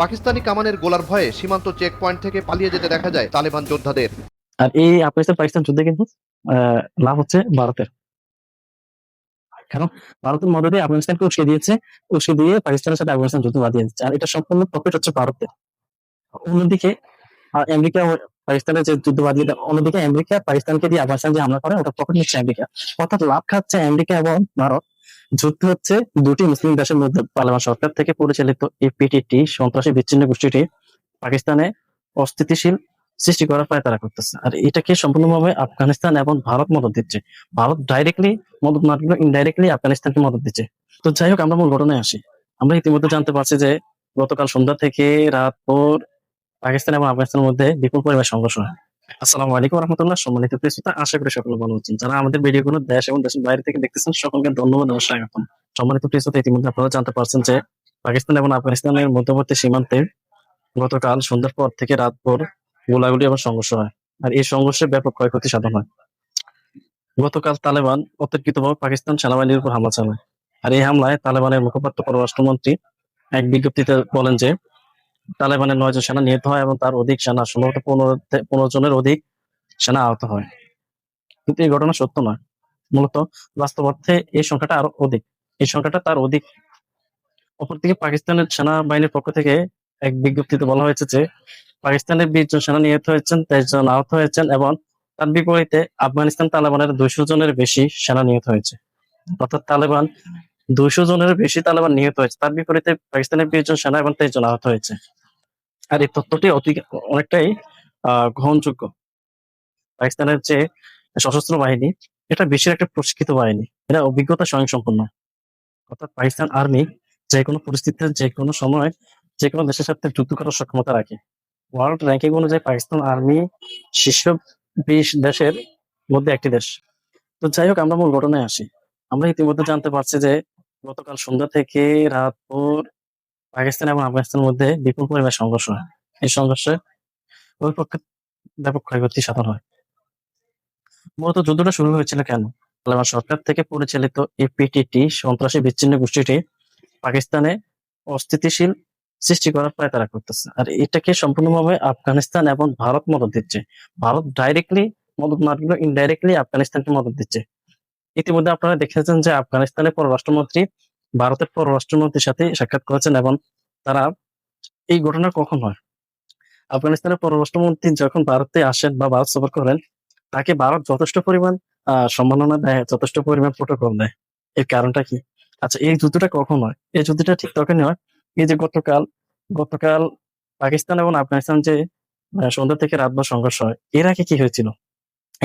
পাকিস্তানি কামানের গোলার ভয়ে সীমান্ত চেক পয়েন্ট থেকে পালিয়ে যেতে দেখা যায় তালেবান যোদ্ধাদের। আর এই আফগানিস্তান পাকিস্তান যুদ্ধে কিন্তু লাভ হচ্ছে ভারতের। কারণ ভারতের মদদে আফগানিস্তানকে উস্কে দিয়েছে, উস্কে দিয়ে পাকিস্তানের সাথে আফগানিস্তান যুদ্ধ বাঁধিয়ে দিচ্ছে। আর এটা সম্পূর্ণ প্রফিট হচ্ছে ভারতের। অন্যদিকে আমেরিকা পাকিস্তানের যে যুদ্ধ বাঁধিয়ে অন্যদিকে আমেরিকা পাকিস্তানকে দিয়ে আফগানিস্তান যে হামলা করে, ওটা প্রফিট নিচ্ছে আমেরিকা। অর্থাৎ লাভ খাচ্ছে আমেরিকা এবং ভারত। যুদ্ধ হচ্ছে দুটি মুসলিম দেশের মধ্যে তালেবান সরকার থেকে পরিচালিত এই পিটিটি সন্ত্রাসী বিচ্ছিন্ন গোষ্ঠীটি পাকিস্তানে অস্থিতিশীল সৃষ্টি করার পায় তারা করতেছে। আর এটাকে সম্পূর্ণভাবে আফগানিস্তান এবং ভারত মদত দিচ্ছে। ভারত ডাইরেক্টলি মদত না দিলেও ইনডাইরেক্টলি আফগানিস্তানকে মদত দিচ্ছে। তো যাই হোক, আমরা মূল ঘটনায় আসি। আমরা ইতিমধ্যে জানতে পারছি যে গতকাল সন্ধ্যা থেকে রাত পর পাকিস্তান এবং আফগানিস্তানের মধ্যে বিপুল পরিমাণ সংঘর্ষ হয়। আসসালামু আলাইকুম রহমতুল্লাহ। সম্মানিত প্রেসতা, আশা করি সকলে ভালো আছেন। যারা আমাদের ভিডিওগুলো দেশ এবং দেশের বাইরে থেকে দেখতেছেন, সকলকে ধন্যবাদ এবং স্বাগতম। সম্মানিত প্রেসতা, ইতিমধ্যে আপনারা জানতে পারছেন যে পাকিস্তান এবং আফগানিস্তানের মধ্যবর্তী সীমান্তে গতকাল সন্ধ্যার পর থেকে রাত ভোর গোলাগুলি এবং সংঘর্ষ হয়। আর এই সংঘর্ষে ব্যাপক ক্ষয়ক্ষতি সাধন হয়। গতকাল তালেবান অতর্কিতভাবে পাকিস্তান সেনাবাহিনীর উপর হামলা চালায়। আর এই হামলায় তালেবানের মুখপাত্র, পররাষ্ট্রমন্ত্রী এক বিজ্ঞপ্তিতে বলেন যে তালেবানের নয় জন সেনা নিহত হয় এবং তার অধিক সেনা সম্ভবত পনেরো পনেরো জনের অধিক সেনা আহত হয়। কিন্তু এই ঘটনা সত্য নয়। মূলত বাস্তব অর্থে এই সংখ্যাটা আরও অধিক। এই সংখ্যাটা তার অধিক। অপরদিকে পাকিস্তানের সেনাবাহিনীর পক্ষ থেকে এক বিজ্ঞপ্তিতে বলা হয়েছে যে, পাকিস্তানের বিশ জন সেনা নিহত হয়েছেন, তেইশ জন আহত হয়েছেন এবং তার বিপরীতে আফগানিস্তান তালেবানের দুইশো জনের বেশি সেনা নিহত হয়েছে। অর্থাৎ তালেবান দুইশো জনের বেশি তালেবান নিহত হয়েছে। তার বিপরীতে পাকিস্তানের বিশ জন সেনা এবং তেইশ জন আহত হয়েছে। আর এই তথ্যটি অতি অনেকটাই গ্রহণযোগ্য। পাকিস্তানের যে সশস্ত্র বাহিনী, এটা বিশ্বের একটা প্রশিক্ষিত বাহিনী। এটা অভিজ্ঞতা স্বয়ংসম্পন্ন। অর্থাৎ পাকিস্তান আর্মি যে কোনো পরিস্থিতিতে যে কোনো সময় যে কোনো দেশের সাথে যুদ্ধ করার সক্ষমতা রাখে। ওয়ার্ল্ড র্যাঙ্কিং অনুযায়ী পাকিস্তান আর্মি শীর্ষ বিশ দেশের মধ্যে একটি দেশ। তো যাই হোক, আমরা মূল ঘটনায় আসি। আমরা ইতিমধ্যে জানতে পারছি যে গতকাল সন্ধ্যা থেকে রাত পর পাকিস্তান এবং আফগানিস্তানের মধ্যে বিপুল পরিমাণ সংঘর্ষ হয়। এই সংঘর্ষে ওই পক্ষে ব্যাপক ক্ষয়ক্ষতি সাধন হয়। মূলত যুদ্ধটা শুরু হয়েছিল কেন? তালেবান সরকার থেকে পরিচালিত এই পিটিটি সন্ত্রাসী বিচ্ছিন্ন গোষ্ঠীটি পাকিস্তানে অস্থিতিশীল সৃষ্টি করার প্রায় তারা করতেছে। আর এটাকে সম্পূর্ণভাবে আফগানিস্তান এবং ভারত মদত দিচ্ছে। ভারত ডাইরেক্টলি মদত দিলেও ইনডাইরেক্টলি আফগানিস্তানকে মদত দিচ্ছে। ইতিমধ্যে আপনারা দেখেছেন যে আফগানিস্তানের পররাষ্ট্রমন্ত্রী, ভারতের পররাষ্ট্রমন্ত্রীর সাথে সাক্ষাৎ করেছেন এবং তারা এই ঘটনা কখন হয়? আফগানিস্তানের পররাষ্ট্রমন্ত্রী যখন ভারতে আসেন বা ভারত সফর করেন, তাকে ভারত যথেষ্ট পরিমাণ সম্মাননা দেয়, যথেষ্ট পরিমাণ প্রোটোকল দেয়। এর কারণটা কি? আচ্ছা এই যুদ্ধটা কখন হয়? এই যুদ্ধটা ঠিক তখনই হয়, এই যে গতকাল গতকাল পাকিস্তান এবং আফগানিস্তান যে সন্ধ্যা থেকে রাত বা সংঘর্ষ হয়, এর আগে কি হয়েছিল?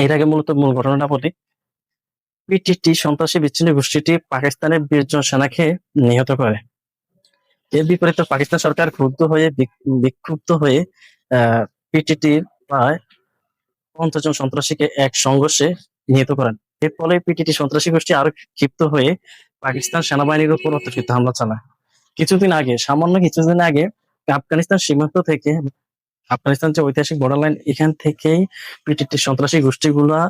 এর আগে মূলত মূল ঘটনাটা বলি। পিটিটি সন্ত্রাসী বিচ্ছিন্ন গোষ্ঠীটি পাকিস্তানের বিশ জন সেনাকে নিহত করে। এর বিপরীতে পাকিস্তান সরকার ক্ষুব্ধ হয়ে বিক্ষুব্ধ হয়ে, আহ, পিটিটির প্রায় পঞ্চাশ জন সন্ত্রাসীকে এক সংঘর্ষে নিহত করেন। এর ফলে পিটিটি সন্ত্রাসী গোষ্ঠী আরও ক্ষিপ্ত হয়ে পাকিস্তান সেনাবাহিনীর উপর অতর্কিত হামলা চালায়। কিছুদিন আগে, সামান্য কিছুদিন আগে আফগানিস্তান সীমান্ত থেকে, আফগানিস্তান যে ঐতিহাসিক বর্ডার লাইন এখান থেকেই পিটিটি সন্ত্রাসী গোষ্ঠীগুলা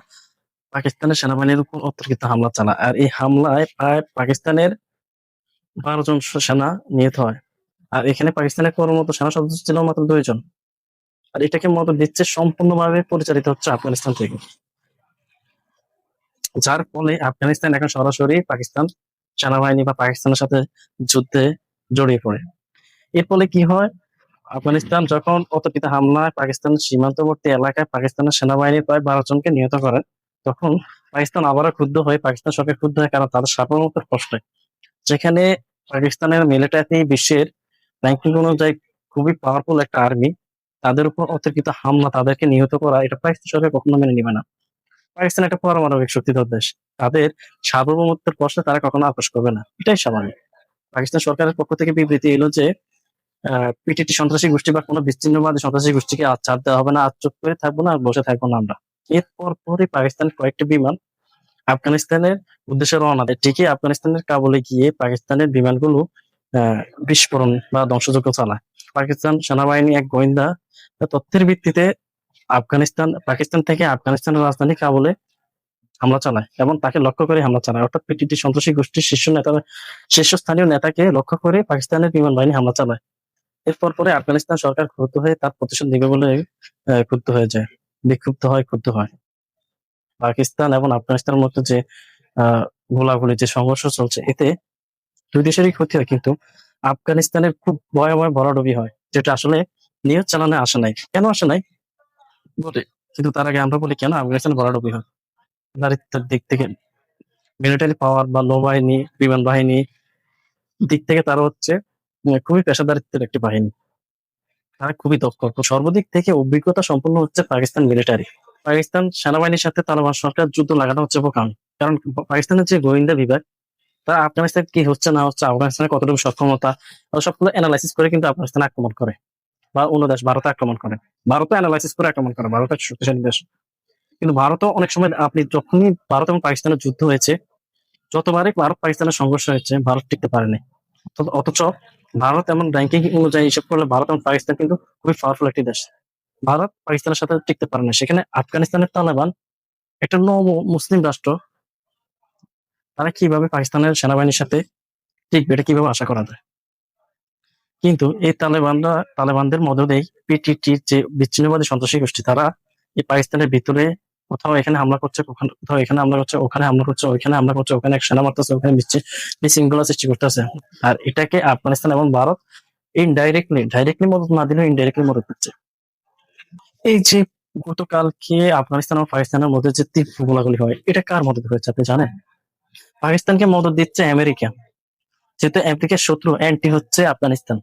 পাকিস্তানের সেনাবাহিনীর উপর অতর্কিত হামলা চালায়। আর এই হামলায় প্রায় পাকিস্তানের বারো জন সেনা নিহত হয়। আর এখানে পাকিস্তানের কর্মরত সেনা সদস্য ছিল মাত্র দুইজন আর এটাকে মদত দিচ্ছে সম্পূর্ণভাবে পরিচালিত হচ্ছে আফগানিস্তান থেকে। যার ফলে আফগানিস্তান এখন সরাসরি পাকিস্তান সেনাবাহিনী বা পাকিস্তানের সাথে যুদ্ধে জড়িয়ে পড়ে। এর ফলে কি হয়? আফগানিস্তান যখন অতর্কিত হামলায় পাকিস্তানের সীমান্তবর্তী এলাকায় পাকিস্তানের সেনাবাহিনী প্রায় বারো জনকে নিহত করেন তখন পাকিস্তান আবারও ক্ষুব্ধ হয়ে পাকিস্তান সরকার ক্ষুব্ধ হয়, কারণ তাদের সার্বভৌমত্বের প্রশ্নে। যেখানে পাকিস্তানের মিলিটারি বিশ্বের র্যাঙ্কিং অনুযায়ী খুবই পাওয়ারফুল একটা আর্মি তাদের উপর অতর্কিত হামলা তাদেরকে নিহত করা, এটা পাকিস্তান সরকার কখনো মেনে নিবে না। পাকিস্তান একটা পারমাণবিক শক্তিধর দেশ, তাদের সার্বভৌমত্বের প্রশ্নে তারা কখনো আপোষ করবে না, এটাই স্বাভাবিক। পাকিস্তান সরকারের পক্ষ থেকে বিবৃতি এলো যে পিটিটি সন্ত্রাসী গোষ্ঠী বা কোনো বিচ্ছিন্নবাদী সন্ত্রাসী গোষ্ঠীকে আজ ছাড় দেওয়া হবে না আজ চুপ করে থাকব না, আর বসে থাকব না আমরা। এরপর পরই পাকিস্তান কয়েকটি বিমান আফগানিস্তানের উদ্দেশ্যে রওনা দেয়। ঠিকই আফগানিস্তানের কাবুলে গিয়ে পাকিস্তানের বিমানগুলো বিস্ফোরণ বা ধ্বংসযোগ্য চালায়। পাকিস্তান সেনাবাহিনী এক গোয়েন্দা তথ্যের ভিত্তিতে আফগানিস্তান, পাকিস্তান থেকে আফগানিস্তানের রাজধানী কাবুলে হামলা চালায় এবং তাকে লক্ষ্য করে হামলা চালায়। অর্থাৎ পিটিটি সন্ত্রাসী গোষ্ঠীর শীর্ষ নেতা শীর্ষস্থানীয় নেতাকে লক্ষ্য করে পাকিস্তানের বিমান বাহিনী হামলা চালায়। এরপর পরে আফগানিস্তান সরকার ক্ষুব্ধ হয়ে তার প্রতিশোধ নেবে বলে ক্ষুব্ধ হয়ে যায়। বিক্ষুব্ধ হয়, ক্ষুব্ধ হয়। পাকিস্তান এবং আফগানিস্তানের মধ্যে যে আহ গোলাগুলি, যে সংঘর্ষ চলছে, এতে দুই দেশেরই ক্ষতি হয়, কিন্তু আফগানিস্তানের খুব ভয়াবহ ভরাডুবি হয়, যেটা আসলে নিউজ চ্যানেলে আসে নাই। কেন আসে নাই? বলে কিন্তু তার আগে আমরা বলি, কেন আফগানিস্তান ভরাডুবি হয়? নারীত্বের দিক থেকে মিলিটারি পাওয়ার বা নৌবাহিনী, বিমান বাহিনী দিক থেকে তারা হচ্ছে, খুবই পেশাদারিত্বের একটি বাহিনী। তারা খুবই দক্ষ। সর্বদিক থেকে অভিজ্ঞতা সম্পন্ন হচ্ছে পাকিস্তান মিলিটারি পাকিস্তান সেনাবাহিনীর সাথে তালেবান সরকার যুদ্ধ লাগানো হচ্ছে বোকামি কারণ। পাকিস্তানের যে গোয়েন্দা বিভাগ তারা আফগানিস্তান কি হচ্ছে না হচ্ছে আফগানিস্তানের কতটুকু সক্ষমতা সবগুলো অ্যানালাইসিস করে কিন্তু আফগানিস্তান আক্রমণ করে। বা অন্য দেশ, ভারতে আক্রমণ করে। ভারতও অ্যানালাইসিস করে আক্রমণ করে ভারত এক শক্তিশালী দেশ। কিন্তু ভারতও অনেক সময় আপনি যখনই ভারত এবং পাকিস্তানের যুদ্ধ হয়েছে, যতবারই ভারত পাকিস্তানের সংঘর্ষ হয়েছে, ভারত টিকতে পারেনি। অথচ- ভারত এমন র্যাঙ্কিং অনুযায়ী হিসাব করলে ভারত এবং পাকিস্তান কিন্তু খুবই পাওয়ারফুল একটি দেশ। ভারত পাকিস্তানের সাথে টিকতে পারে না। সেখানে আফগানিস্তানের তালেবান, একটা নব মুসলিম রাষ্ট্র, তারা কীভাবে পাকিস্তানের সেনাবাহিনীর সাথে টিকবে, এটা কীভাবে আশা করা যায়? কিন্তু এই তালেবানরা, তালেবানদের মধ্য দিয়ে পিটিটির যে বিচ্ছিন্নবাদী সন্ত্রাসী গোষ্ঠী, তারা এই পাকিস্তানের ভিতরে কোথাও এখানে হামলা করছে কোথাও এখানে হামলা করছে, ওখানে হামলা করছে, ওইখানে হামলা করছে, ওখানে এক সেনা মারতেছে, ওখানে বিচ্ছি- বিশৃঙ্খলা সৃষ্টি করতেছে। আর এটাকে আফগানিস্তান এবং ভারত ইনডাইরেক্টলি ডাইরেক্টলি মদত না দিলেও ইনডাইরেক্টলি মদত দিচ্ছে। এই যে গতকালকে আফগানিস্তান এবং পাকিস্তানের মধ্যে যে তীব্র গোলাগুলি হয়, এটা কার মদত হয়েছে আপনি জানেন? পাকিস্তানকে মদত দিচ্ছে আমেরিকা। যেহেতু আমেরিকার শত্রু অ্যান্টি হচ্ছে আফগানিস্তান।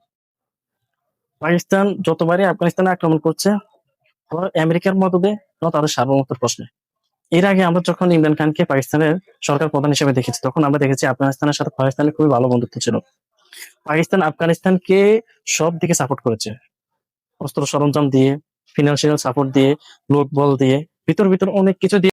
পাকিস্তান যতবারই আফগানিস্তানে আক্রমণ করছে আবার আমেরিকার মদদে এবং তাদের সার্বভৌমত্বের প্রশ্নে। এর আগে আমরা যখন ইমরান খানকে পাকিস্তানের সরকার প্রধান হিসেবে দেখেছি, তখন আমরা দেখেছি আফগানিস্তানের সাথে পাকিস্তানের খুবই ভালো বন্ধুত্ব ছিল। পাকিস্তান আফগানিস্তানকে সব দিকে সাপোর্ট করেছে। অস্ত্র সরঞ্জাম দিয়ে ফিনান্সিয়াল সাপোর্ট দিয়ে লোক বল দিয়ে, ভিতর ভিতর অনেক কিছু দিয়ে